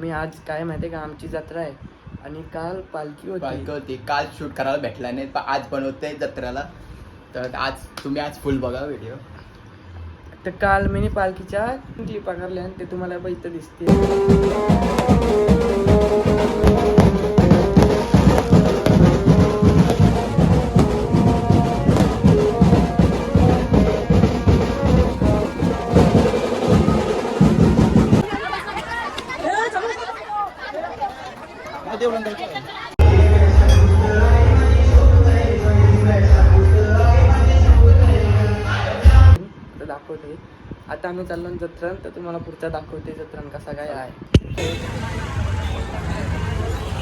आम्ही आज काय माहितीये का? आमची जत्रा आहे. आणि काल पालखी बायको होती होती. काल शूट करायला भेटला नाही पण आज बनवते जत्रेला. तर आज तुम्ही आज फुल बघा व्हिडिओ तर काल मी पालखीच्या क्लिप पकडल्या आणि ते तुम्हाला इथं दिसते तर दाखवते. आता आम्ही चाललो जत्रण तर तुम्हाला पुढचा दाखवते जत्रण कसा काय आहे.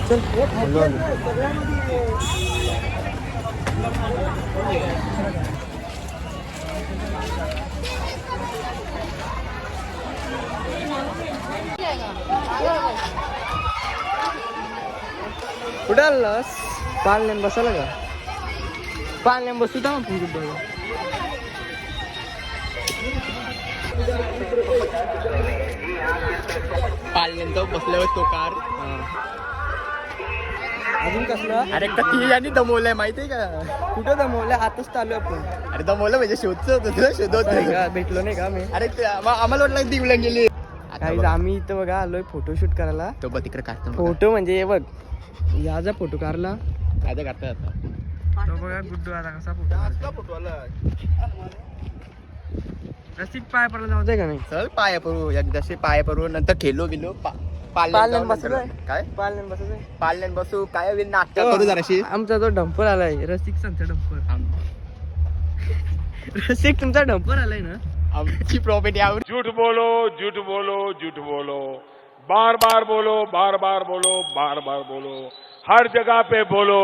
हो, हो, हो. कुठं आलास पाळण्यान बसायला का पाळण्यान बसू का आपण कुठं पाळल्यानंतर बसल्यावर तो कार अजून कसलं अरे कधी यांनी दमवलंय माहितीये का कुठं दमवलं आताच चालू आपण अरे दमवलं म्हणजे शोधच होतं तुला शोधत नाही का भेटलो नाही का मी अरे ते आम्हा- आम्हाला वाटलं दिवला गेली आम्ही इथं बघा आलोय फोटोशूट करायला तो बघ तिकडे काढतो फोटो म्हणजे हे बघ याचा फोटो काढला काय काढता आता तो बघा गुड्डू आता कसा फोटो रस्तीत पाय पडला जाऊ दे का नाही? चल पाया पडू. एकदाशी पाया पडू नंतर खेळलो गेलो पाळण्यात पाल्यान बसलोय. काय? बसायचं पाल्यान बसू. काय होईल? नाटक करू जराशी. आमचा तो डंपर आलाय. रसिक सांगता डंपर. रसिक तुमचा डंपर आलाय ना? आमची प्रॉपर्टी आवर झूठ बोलो झूठ बोलो झूठ बोलो. बार बार बोलो बार बार बोलो बार बार बोलो। हर जगह पे बोलो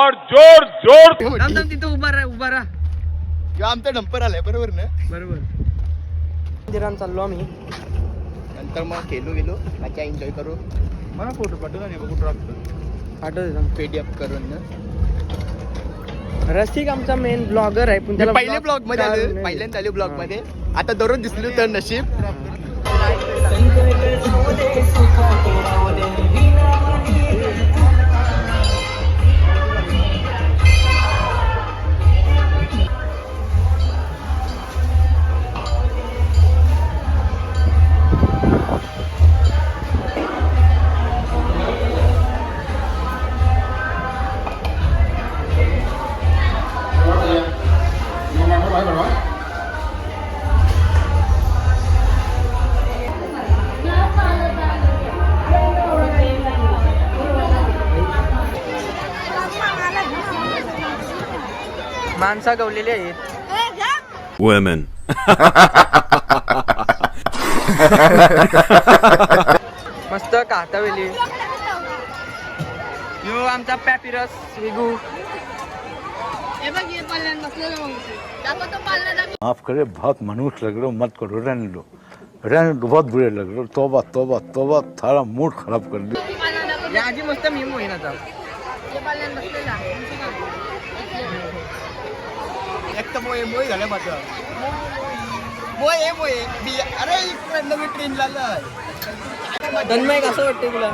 और जोर जोर। थांब थांब तिथं उभा राहा उभा राहा। किंवा आमचा डंपर आलाय बरोबर ना? बरोबर. मंदिरात चाललो आम्ही. नंतर मग खेळलो गेलो मजा एन्जॉय करू. मला फोटो पाठवला नाही कुठं राखतो आठवत पीडीएफ करून ना. रसिक आमचा मेन ब्लॉगर आहे पण त्याला पहिले vlog ब्लॉगमध्ये आले. पहिल्यांदा आले ब्लॉगमध्ये. आता दररोज दिसलो तर नशीब. আমাদের সমদে সুখ তোরা माणसा गवलेली आहेत. Women. मस्त कातावेली. यो आमचा पॅपिरस विगू. माफ करे बहुत मनुष्य लग रहे हो मत करो रहने दो रहने दो बहुत बुरे लग रहे हो तोबा तोबा तोबा थारा मूड खराब कर दिया मस्त मी मोहीन एक तर मोये बी अरे इकडे ट्रेन कसं तुला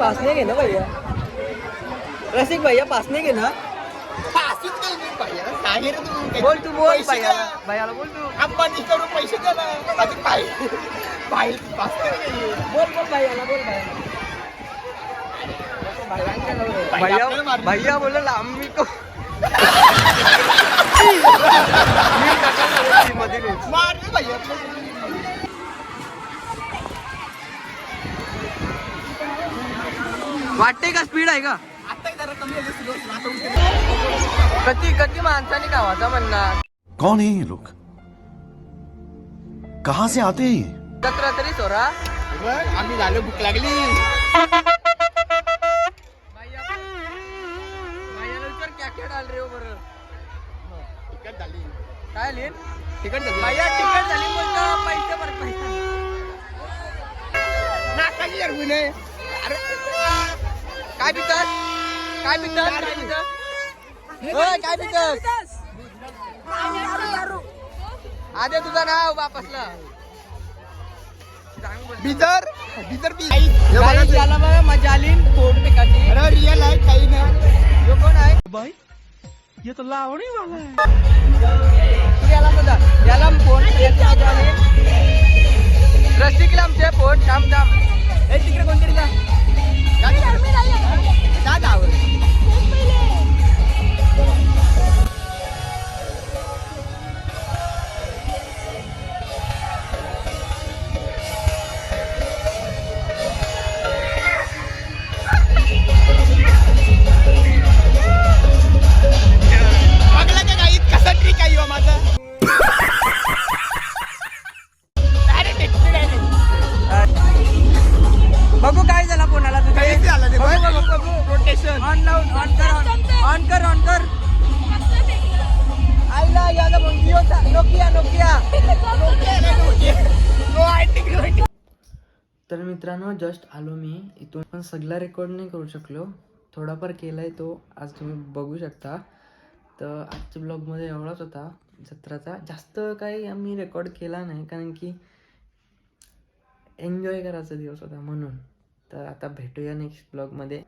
पास नाही घे ना भैया रसिक भैया पास नाही घे ना बोल तू बोल भैयाला बोल तू अंबानी पैसे पास बोल बोल भैयाला बोल भैया भैया भैया बोल लांबी को मार भैया वाटते का स्पीड आहे का. कधी कधी माणसाने गावाचा म्हणणार. कौन है ये लोग? कहाँ से आते हैं तरी सोरा? आम्ही झालो भूक लागली. डाल रे हो बरं. तिकट झाली. काय लिहिन तिकट झाली. भैया तिकीट झाली बोलतो. पैसे भर पैसे नाकाची अरवी नाही अरे. काय पितात काय पितात काय पितात होय, काय पितात आद्या तुझं नाव वापसला. बिजर बिजर बी. हे. याला बघा मजा आली. फोड पिकाची. अरे रिअल आहे काही नाही. यो कोण आहे? बाई ये तो लावणी वाला है। याला बघा याला फोन याची मजा आली रस्तिकला आमचे फोन थांब थांब. ए तिकडे कोणतरी जा. तर मित्रांनो जस्ट आलो मी. इथून पण सगळा रेकॉर्ड नाही करू शकलो. थोडाफार केलाय तो. आज तुम्ही बघू शकता. तर आजच्या ब्लॉगमध्ये एवढाच होता. जत्राचा. जास्त काही आम्ही रेकॉर्ड केला नाही कारण की एन्जॉय करायचा दिवस होता म्हणून. तर आता भेटूया नेक्स्ट ब्लॉगमध्ये